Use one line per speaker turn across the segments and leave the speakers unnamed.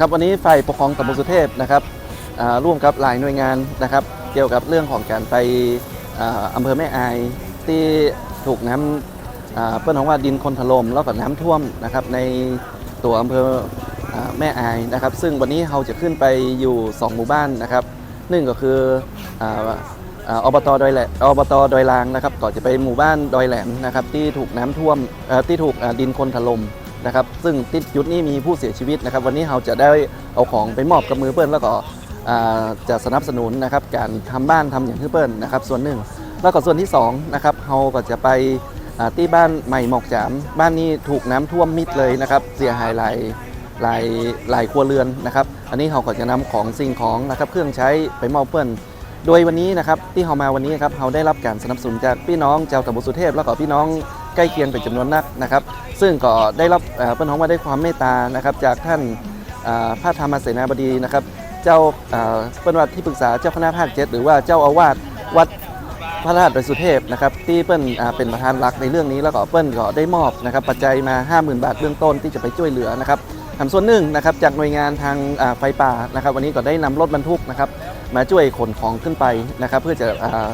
ครับวันนี้ฝ่ายปกครองตำบลสุเทพนะครับร่วมกับหลายหน่วยงานนะครับ เกี่ยวกับเรื่องของการไปอ่าอำเภอแม่อายที่ถูกน้ำเปิ้ลของว่าดินคนถล่มแล้วก็น้ำท่วมนะครับในตัวอำเภอแม่อายนะครับ ซึ่งวันนี้เราจะขึ้นไปอยู่ 2 หมู่บ้านนะครับหนึ่งก็คือออบตดอยแหลมอบตดอยลางนะครับก่อนจะไปหมู่บ้านดอยแหลมนะครับที่ถูกน้ำท่วมที่ถูกดินคนถล่ม นะครับ ซึ่งติดยุดนี้มีผู้เสียชีวิตนะครับ วันนี้เราจะได้เอาของไปมอบกับมือเปิ้ลแล้วก็จะสนับสนุนนะครับการทำบ้านทำอย่างที่เปิ้ลนะครับ ส่วนหนึ่ง แล้วก็ส่วนที่สองนะครับเราก็จะไปที่บ้านใหม่หมอกจาม บ้านนี้ถูกน้ำท่วมมิดเลยนะครับ เสียหายหลายหลายหลายครัวเรือนนะครับ อันนี้เราก็จะนำของสิ่งของนะครับ เครื่องใช้ไปมอบเปิ้ลโดยวันนี้นะครับที่เรามาวันนี้ครับเราได้รับการสนับสนุนจากพี่น้องชาวตำบลสุเทพ แล้วก็พี่น้อง ใกล้เคียงเป็นจำนวนนักนะครับ ซึ่งก็ได้รับเอ่อเปิ้ลน้องมาได้ความเมตตานะครับจากท่านพระธรรมเสนาบดีนะครับ เจ้าเปิ้ลวัดที่ปรึกษาเจ้าคณะภาคเจ็ดหรือว่าเจ้าอาวาสวัดพระราชดอยสุเทพนะครับที่เปิ้ลอ่าเป็นประธานหลักในเรื่องนี้แล้วก็เปิ้ลก็ได้มอบนะครับปัจจัยมา 50,000 บาทเบื้องต้นที่จะไปช่วยเหลือนะครับทำส่วนหนึ่งนะครับจากหน่วยงานทางไฟป่านะครับ วันนี้ก็ได้นำรถบรรทุกนะครับมาช่วยขนของขึ้นไปนะครับ เพื่อจะอ่า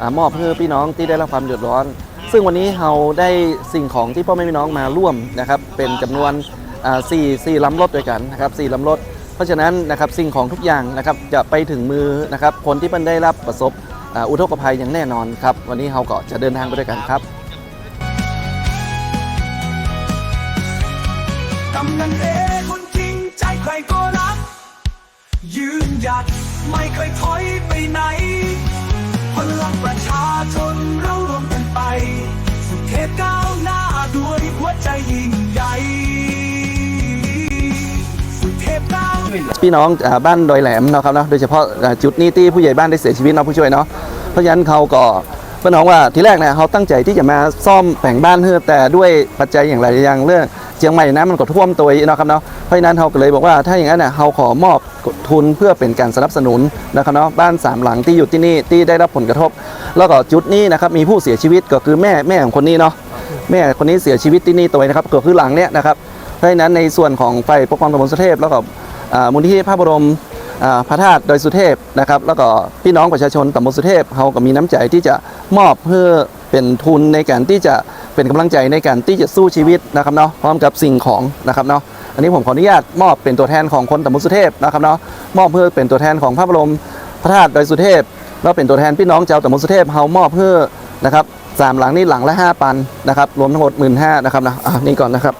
อ่ามอบเพื่อพี่น้องที่ได้รับความเดือดร้อน ซึ่งวันนี้เราได้สิ่งของที่พ่อแม่พี่น้องมาร่วมนะครับเป็นจำนวนสี่สี่ลำรถด้วยกันนะครับสี่ลำรถ เพราะฉะนั้นนะครับสิ่งของทุกอย่างนะครับจะไปถึงมือนะครับคนที่มันได้รับประสบอุทกภัยอย่างแน่นอนครับวันนี้เราก็จะเดินทางไปด้วยกันครับ
กำนันเอคนจริงใจใครก็รัก ยืนหยัดไม่เคยถอยไปไหน พี่น้
องบ้านดอยแหลมนะครับเนาะโดยเฉพาะจุดนี้ที่ผู้ใหญ่บ้านได้เสียชีวิตเนาะผู้ช่วยเนาะเพราะฉะนั้นเขาก็พื่น้องว่าทีแรกเนี่ยเขาตั้งใจที่จะมาซ่อมแผงบ้านเพื่อแต่ด้วยปัจจัยอย่างไรอย่างเรื่องเชียงใหม่น้ำมันก็ท่วมตัวเนาะครับเนาะเพราะฉะนั้นเขาก็เลยบอกว่าถ้าอย่างนั้นเนี่ยเขาขอมอบทุนเพื่อเป็นการสนับสนุนนะครับเนาะบ้านสามหลังที่อยู่ที่นี่ที่ได้รับผลกระทบ แล้วก็จุดนี้นะครับมีผู้เสียชีวิตก็คือแม่แม่ของคนนี้เนาะแม่คนนี้เสียชีวิตที่นี่ตัวนะครับก็คือหลังเนี้ยนะครับเพราะฉะนั้นในส่วนของไฟปกครองตำบลสุเทพแล้วก็ มูลนิธิพระบรมอ่าพระธาตุดอยสุเทพนะครับแล้วก็พี่น้องประชาชนตำบลสุเทพเขาก็มีน้ำใจที่จะมอบเพื่อเป็นทุนในการที่จะเป็นกำลังใจในการที่จะสู้ชีวิตนะครับเนาะพร้อมกับสิ่งของนะครับเนาะอันนี้ผมขออนุญาตมอบเป็นตัวแทนของคนตำบลสุเทพนะครับเนาะมอบเพื่อเป็นตัวแทนของพระบรมพระธาตุดอยสุเทพแล้วเป็นตัวแทนพี่น้องชาวตำบลสุเทพเขามอบเพื่อนะครับสามหลังนี่หลังละห้าปันนะครับรวมทั้งหมดหมื่นห้านะครับนะอะนี่ก่อนนะครับ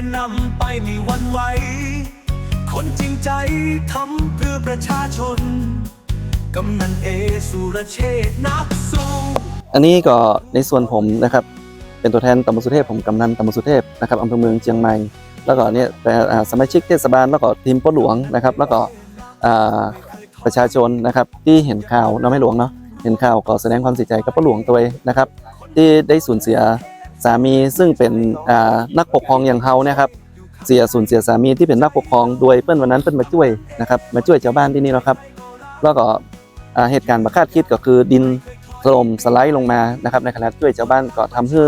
เราจะยิ่งใหญ่ถ้ามีกำนันเอนำไปในวันไหว คนจริงใจทำเพื่อประชาชน กำนันเอสุรเชษนักสู้
อันนี้ก็ในส่วนผมนะครับ เป็นตัวแทนตำบลสุเทพผมกำนันตำบลสุเทพนะครับอำเภอเมืองเชียงใหม่ แล้วก็เนี่ยแต่อ่าสมาชิกเทศบาลแล้วก็ทีมป้หลวงนะครับ แล้วก็ประชาชนนะครับที่เห็นข่าวเนาะไม่หลวงเนาะเห็นข่าวก็แสดงความเสียใจกับป้หลวงตัวเองนะครับ ที่ได้สูญเสีย สามีซึ่งเป็นนักปกครองอย่างเขาเนี่ยครับเสียสูญเสียสามีที่เป็นนักปกครองโดยเปิ้นวันนั้นเปิ้นมาช่วยนะครับมาช่วยชาวบ้านที่นี่แล้วครับ แล้วก็เหตุการณ์ประคาดคิดก็คือดินถล่มสไลด์ลงมานะครับในขณะช่วยชาวบ้านก็ทำให้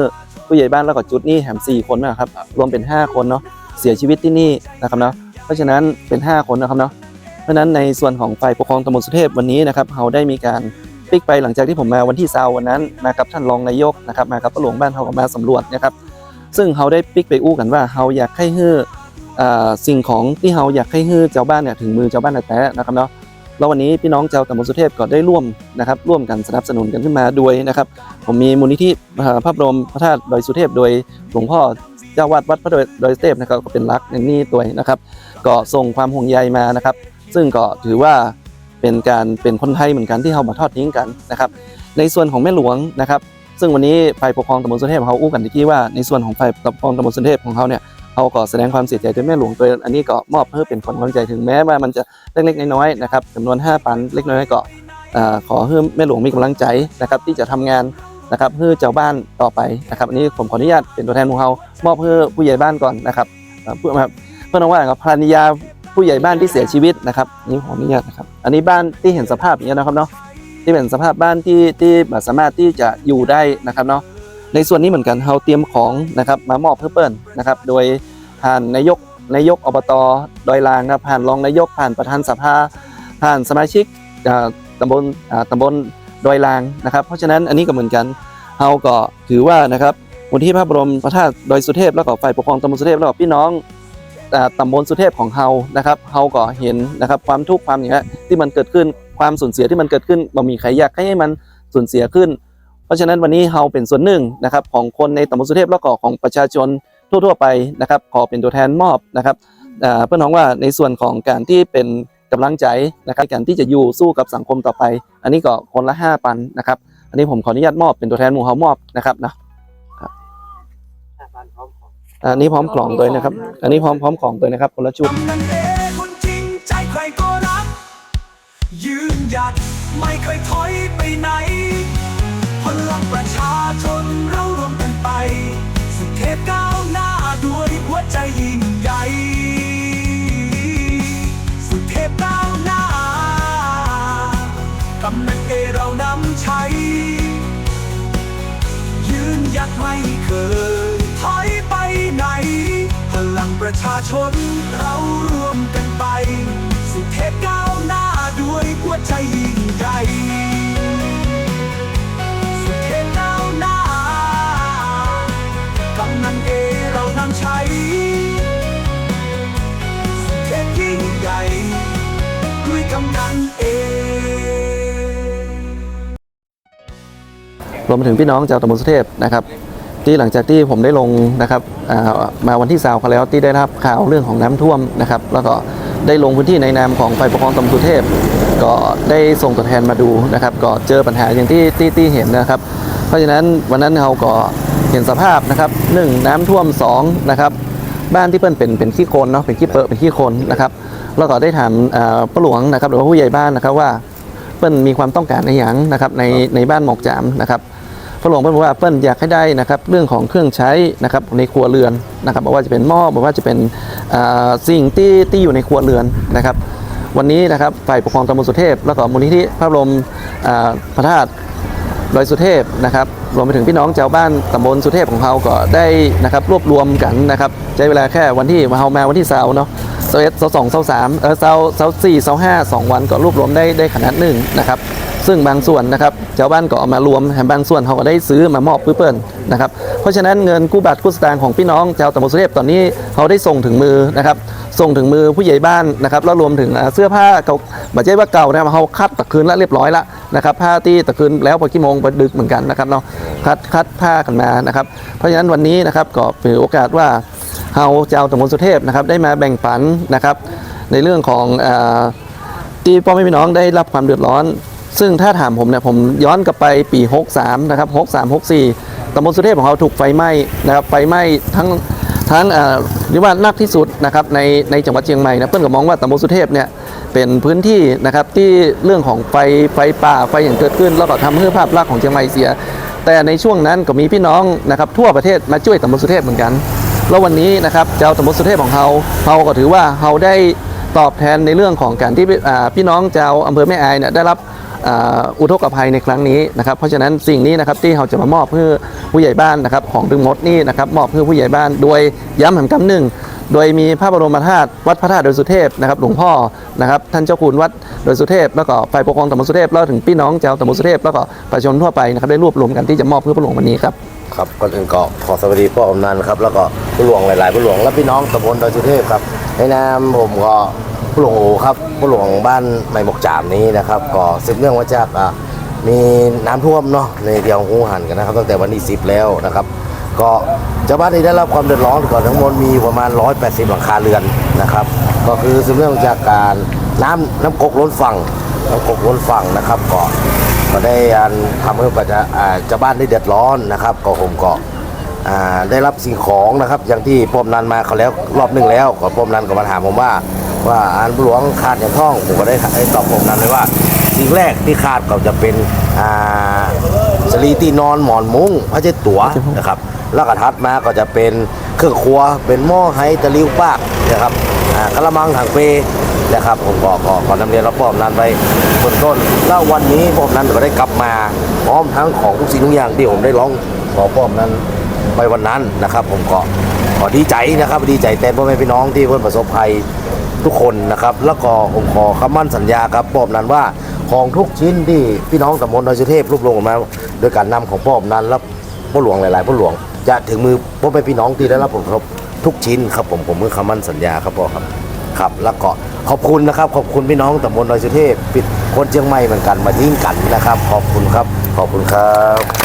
ผู้ใหญ่บ้านแล้วก็จุดนี้แถม4คนนะครับรวมเป็น 5 คนเนาะเสียชีวิตที่นี่นะครับเนาะเพราะฉะนั้นเป็น 5 คนนะครับเนาะเพราะฉะนั้นในส่วนของฝ่ายปกครองตำบลสุเทพวันนี้นะครับเราได้มีการ ปิกไปหลังจากที่ผมมาวันที่เสาร์วันนั้นมากับท่านรองนายกนะครับมากับพระหลวงบ้านเขาก็มาสำรวจนะครับซึ่งเขาได้ปิกไปอู้กันว่าเขาอยากให้ฮื้อสิ่งของที่เขาอยากให้ฮื้อเจ้าบ้านเนี่ยถึงมือเจ้าบ้านแต่นะครับเนาะแล้ววันนี้พี่น้องชาวตำบลสุเทพก็ได้ร่วมนะครับร่วมกันสนับสนุนกันขึ้นมาโดยนะครับ ผมมีมูลนิธิอ่าพระบรมพระธาตุดอยสุเทพ โดยหลวงพ่อเจ้าวัดวัดพระดอยดอยสุเทพนะครับก็เป็นรักในนี่ตัวนะครับ ก็ส่งความห่วงใยมานะครับ ซึ่งก็ถือว่า เป็นการเป็นคนไทยเหมือนกันที่เรามาทอดทิ้งกันนะครับ ในส่วนของแม่หลวงนะครับ ซึ่งวันนี้ฝ่ายปกครองตำบลสุเทพเขาอู้กันตะกี้ว่าในส่วนของฝ่ายปกครองตำบลสุเทพของเขาเนี่ยเขาก็แสดงความเสียใจด้วยแม่หลวงตัวอันนี้ก็มอบเพื่อเป็นคนกำลังใจถึงแม้ว่ามันจะเล็กๆน้อยๆนะครับจำนวน 5 ปันเล็กน้อยก็ขอให้แม่หลวงมีกำลังใจนะครับที่จะทำงานนะครับเพื่อเจ้าบ้านต่อไปนะครับอันนี้ผมขออนุญาตเป็นตัวแทนของเขามอบเพื่อผู้ใหญ่บ้านก่อนนะครับเพื่อมาเพื่อน้องว่าครับภรรยา ผู้ใหญ่บ้านที่เสียชีวิตนะครับนี่ขออนุญาตนะครับ อันนี้บ้านที่เห็นสภาพอย่างนี้ยนะครับเนาะที่เป็นสภาพบ้านที่ที่สามารถที่จะอยู่ได้นะครับเนาะในส่วนนี้เหมือนกันเราเตรียมของนะครับมามอบเพื่อเปิ้ลนะครับ โดยผ่านนายกนายกอบตดอยลางนะครับผ่านรองนายกผ่านประธานสภา ผ่านสมาชิกอ่าตำบลอ่าตำบลดอยลางนะครับ เพราะฉะนั้นอันนี้ก็เหมือนกันเฮาก็ถือว่านะครับมูลที่พระบรมพระธาตุดอยสุเทพแล้วก็ฝ่ายปกครองตำบลสุเทพแล้วก็พี่น้อง ตำบลสุเทพของเฮานะครับเฮาก็เห็นนะครับความทุกข์ความอย่างเงี้ยที่มันเกิดขึ้นความสูญเสียที่มันเกิดขึ้นบ่มีใครอยากให้มันสูญเสียขึ้น เพราะฉะนั้นวันนี้เฮาเป็นส่วนหนึ่งนะครับของคนในตำบลสุเทพแล้วก็ของประชาชนทั่วๆไปนะครับขอเป็นตัวแทนมอบนะครับเพื่อนน้องว่าในส่วนของการที่เป็นกำลังใจนะครับการที่จะอยู่สู้กับสังคมต่อไป อันนี้ก็คนละห้าปันนะครับอันนี้ผมขออนุญาตมอบเป็นตัวแทนหมู่เฮามอบนะครับนะ อันนี้พร้อมกล่องตัวนะครับ อันนี้พร้อมพร้อมกล่องตัวนะครับคนละชุด
กำนันเอคนจริงใจใครก็รักยืนหยัดไม่เคยถอยไปไหนพลังประชาชนเรารวมกันไป สุเทพก้าวหน้าด้วยหัวใจยิ่งใหญ่สุเทพก้าวหน้ากำนันเอเรานำใช้ ยืนหยัดไม่เคยถอย ไหน พลังประชาชนเรารวมกันไป สุเทพก้าวหน้าด้วยหัวใจยิ่งใหญ่สุเทพก้าวหน้ากำนันเอเรานำใช้สุเทพยิ่งใหญ่ด้วยกำนันเอ
รวมไปถึงพี่น้องชาวตำบลสุเทพนะครับ ที่หลังจากที่ผมได้ลงนะครับมาวันที่สาวเขาแล้วที่ได้รับข่าวเรื่องของน้ำท่วมนะครับ แล้วก็ได้ลงพื้นที่ในนามของฝ่ายปกครองตำบลสุเทพ ก็ได้ส่งตัวแทนมาดูนะครับ ก็เจอปัญหาอย่างที่ที่ที่เห็นนะครับ เพราะฉะนั้นวันนั้นเราก็เห็นสภาพนะครับหนึ่งน้ำท่วมสองนะครับบ้านที่เปิ้นเป็นเป็นขี้โคลนเนาะเป็นขี้เปอะเป็นขี้โคลนนะครับแล้วก็ได้ถามป้าหลวงนะครับหรือว่าผู้ใหญ่บ้านนะครับว่าเปิ้ลมีความต้องการในอย่างนะครับในในบ้านหมอกจามนะครับ พระหลวงเปิ้ลบอกว่าเปิ้ลอยากให้ได้นะครับเรื่องของเครื่องใช้นะครับในครัวเรือนนะครับบอกว่าจะเป็นหม้อบอกว่าจะเป็นสิ่งที่ที่อยู่ในครัวเรือนนะครับ วันนี้นะครับฝ่ายปกครองตำบลสุเทพ แล้วก็มูลนิธิพระบรมพระธาตุดอยสุเทพนะครับรวมไปถึงพี่น้องชาวบ้านตำบลสุเทพของเราก็ได้นะครับรวบรวมกันนะครับใช้เวลาแค่วันที่มาเฮามาวันที่เสาร์เนาะเสาร์เอ็ดเสาร์สองเสาร์สามเออเสาร์เสาร์สี่เสาร์ห้าสองวันก็รวบรวมได้ได้ขนาดหนึ่งนะครับ ซึ่งบางส่วนนะครับชาวบ้านก็เอามารวมแถมบางส่วนเขาก็ได้ซื้อมามอบเพื่อเปิ้ลนะครับเพราะฉะนั้นเงินกู้บัตรกู้สตางค์ของพี่น้องชาวตำบลสุเทพตอนนี้เขาได้ส่งถึงมือนะครับส่งถึงมือผู้ใหญ่บ้านนะครับแล้วรวมถึงเสื้อผ้าเก่าบัจเจว่าเก่านะครับเขาคัดตะคืนแล้วเรียบร้อยแล้วนะครับผ้าที่ตะคืนแล้วพอกี่โมงไปดึกเหมือนกันนะครับเนาะคัดคัดผ้ากันมานะครับเพราะฉะนั้นวันนี้นะครับก็เป็นโอกาสว่าเราชาวตำบลสุเทพนะครับได้มาแบ่งปันนะครับในเรื่องของอที่พ่อแม่พี่น้องได้รับความเดือดร้อน ซึ่งถ้าถามผมเนี่ยผมย้อนกลับไปปี 63 นะครับ 63 64ตำบลสุเทพของเขาถูกไฟไหม้นะครับไฟไหม้ทั้งทั้งเอ่อเรียกว่านักที่สุดนะครับในในจังหวัดเชียงใหม่นะเพื่อนก็มองว่าตำบลสุเทพเนี่ยเป็นพื้นที่นะครับที่เรื่องของไฟไฟป่าไฟอย่างเกิดขึ้น แล้วก็ทำให้ภาพลักษณ์ของเชียงใหม่เสีย แต่ในช่วงนั้นก็มีพี่น้องนะครับทั่วประเทศมาช่วยตำบลสุเทพเหมือนกัน แล้ววันนี้นะครับเจ้าตำบลสุเทพของเราเราก็ถือว่าเราได้ตอบแทนในเรื่องของการที่อ่าพี่น้องเจ้าอำเภอแม่อายเนี่ยได้รับ อุทกภัยในครั้งนี้นะครับเพราะฉะนั้นสิ่งนี้นะครับที่เราจะมามอบเพื่อผู้ใหญ่บ้านนะครับของดึงมดนี่นะครับมอบเพื่อผู้ใหญ่บ้านโดยย้ำแห่งคำหนึ่งโดยมีพระบรมธาตุวัดพระธาตุโดยสุเทพนะครับหลวงพ่อนะครับท่านเจ้าคุณวัดโดยสุเทพแล้วก็ฝ่ายปกครองตำบลสุเทพแล้วถึงพี่น้องชาตำบลสุเทพแล้วก็ประชาชนทั่วไปนะครับได้รวบรวมกันที่จะมอบเพื่อพระหลวงวันนี้ครับ
ครับก่อนอื่นก็ขอสวัสดีพ่อกำนันครับแล้วก็ผู้หลวงหลายๆผู้หลวงและพี่น้องตำบลดอยสุเทพครับในนามผมก็ ผู้หลวงโอครับผู้หลวงบ้านใหม่หมกจามนี้นะครับก็สืบเนื่องมาจากมีน้ำท่วมเนาะในเดียวหูหันกันนะครับ ตั้งแต่วันที่10แล้วนะครับ ก็ชาวบ้านที่ได้รับความเดือดร้อนก่อนทั้งหมดมีประมาณ 180 หลังคาเรือนนะครับ ก็คือสืบเนื่องจากการน้ำน้ำกกล้นฝั่งน้ำกกล้นฝั่งนะครับก็ก็ได้ทำให้ประชาชาวบ้านได้เดือดร้อนนะครับก็ผมก็ได้รับสิ่งของนะครับ อย่างที่พ่อมนันมาเขาแล้วรอบหนึ่งแล้วก่อนพ่อมนันก็มาถามผมว่า ว่าอันหลวงขาดอย่างท่องผมก็ได้ตอบพ่อมนั้นเลยว่าสิ่งแรกที่ขาดก็จะเป็นอ่าสลีที่นอนหมอนมุ้งพระเจ้าตัวนะครับแล้วก็ทัดมาก็จะเป็นเครื่องครัวเป็นหม้อไฮตะลิวปากนะครับอ่ากระมังถังเปนะครับผมก็ขอขอนำเรียนรับพ่อมนั้นไปเบื้องต้น แล้ววันนี้พ่อมนั้นก็ได้กลับมาพร้อมทั้งของทุกสิ่งทุกอย่างที่ผมได้ร้องขอพ่อมนั้นไปวันนั้นนะครับ ผมก็ขอดีใจนะครับดีใจแทนพ่อแม่พี่น้องที่เพื่อนประสบภัย ทุกคนนะครับแล้วก็ผมขอคำมั่นสัญญาครับปอบนั้นว่าของทุกชิ้นที่พี่น้องตำบลดอยสุเทพรวบรวมออกมาโดยการนำของปอบนั้นและพ่อหลวงหลายๆพ่อหลวง จะถึงมือพ่อแม่พี่น้องที่ได้รับผลกระทบทุกชิ้นครับผมผมมือคำมั่นสัญญาครับพ่อครับครับแล้วก็ขอบคุณนะครับ ขอบคุณพี่น้องตำบลดอยสุเทพปิดคนเชียงใหม่เหมือนกันมาทิ้งกันนะครับ ขอบคุณครับ ขอบคุณครับ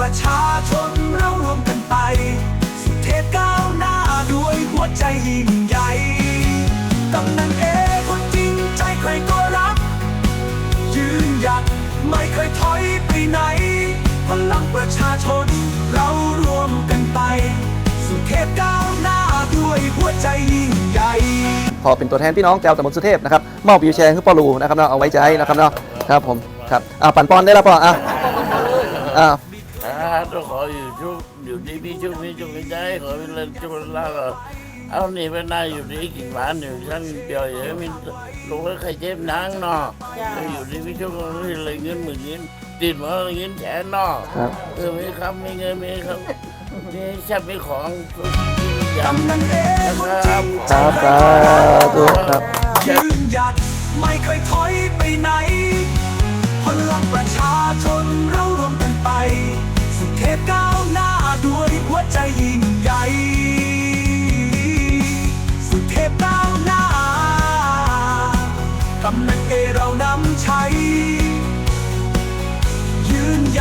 ประชาชนเรารวมกันไป สุเทพก้าวหน้าด้วยหัวใจยิ่งใหญ่กำนันเอคนจริงใจใครก็รัก ยืนหยัดไม่เคยถอยไปไหน พลังประชาชนเรารวมกันไป สุเทพก้าวหน้าด้วยหัวใจยิ่งใหญ่
พอเป็นตัวแทนพี่น้องแจวตำบลสุเทพนะครับมอบวิวแชร์ให้ปอลูนะครับเนาะเอาไว้ใจนะครับเนาะครับผมครับอ่าปั่นปอนได้แล้วปออะอ่า
อ่าต้องขออยู่ชุกอยู่ดีมีชุกมีชุกมีใจขอเป็นเรื่องชุกแล้วก็เอานี่ไปนายอยู่ดีกินหวานอยู่ชั้นเดียวอย่างนี้มีลูกแล้วใครเจ็บหนังเนาะอยู่ดีมีชุกมีเลยเงินหมื่นเงินติดมาเงินแสนเนาะ
ครับ
เออมีคำมีเงินมีคำมีชับมีของทุกอย่าง
กำนันเอ
นะ
คน
ค
จริ
รับ
ง
ครับสาธุครับ
ยืนหยัดไม่เคยถอยไปไหนพลังประชาชนเรารวมกันไป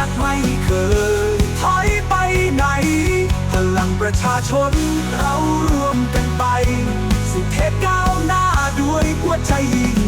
ยืนหยัดไม่เคย ถอยไปไหน พลังประชาชนเรารวมกันไป สุเทพก้าวหน้าด้วยหัวใจยิ่ง